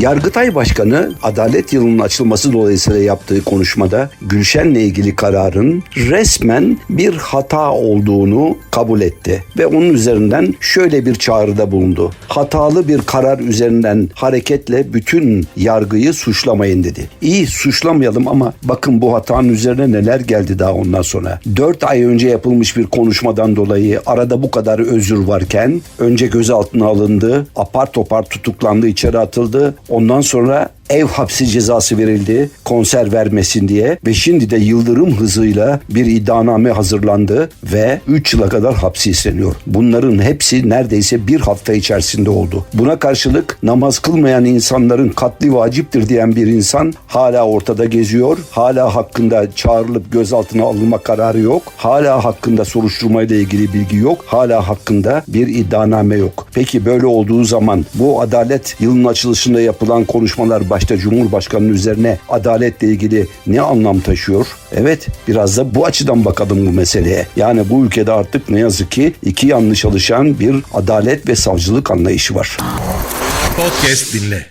Yargıtay Başkanı adalet yılının açılması dolayısıyla yaptığı konuşmada Gülşen'le ilgili kararın resmen bir hata olduğunu kabul etti. Ve onun üzerinden şöyle bir çağrıda bulundu. Hatalı bir karar üzerinden hareketle bütün yargıyı suçlamayın dedi. İyi suçlamayalım ama bakın bu hatanın üzerine neler geldi daha ondan sonra. 4 ay önce yapılmış bir konuşmadan dolayı arada bu kadar özür varken önce gözaltına alındı, apar topar tutuklandı, içeri atıldı. Ondan sonra ev hapsi cezası verildi konser vermesin diye ve şimdi de yıldırım hızıyla bir iddianame hazırlandı ve 3 yıla kadar hapsi isteniyor. Bunların hepsi neredeyse bir hafta içerisinde oldu. Buna karşılık namaz kılmayan insanların katli vaciptir diyen bir insan hala ortada geziyor. Hala hakkında çağrılıp gözaltına alınma kararı yok. Hala hakkında soruşturmayla ilgili bilgi yok. Hala hakkında bir iddianame yok. Peki böyle olduğu zaman bu adalet yılın açılışında yapılan konuşmalar başta Cumhurbaşkanı'nın üzerine adaletle ilgili ne anlam taşıyor? Evet biraz da bu açıdan bakalım bu meseleye. Yani bu ülkede artık ne yazık ki iki yanlış alışan bir adalet ve savcılık anlayışı var. Podcast dinle.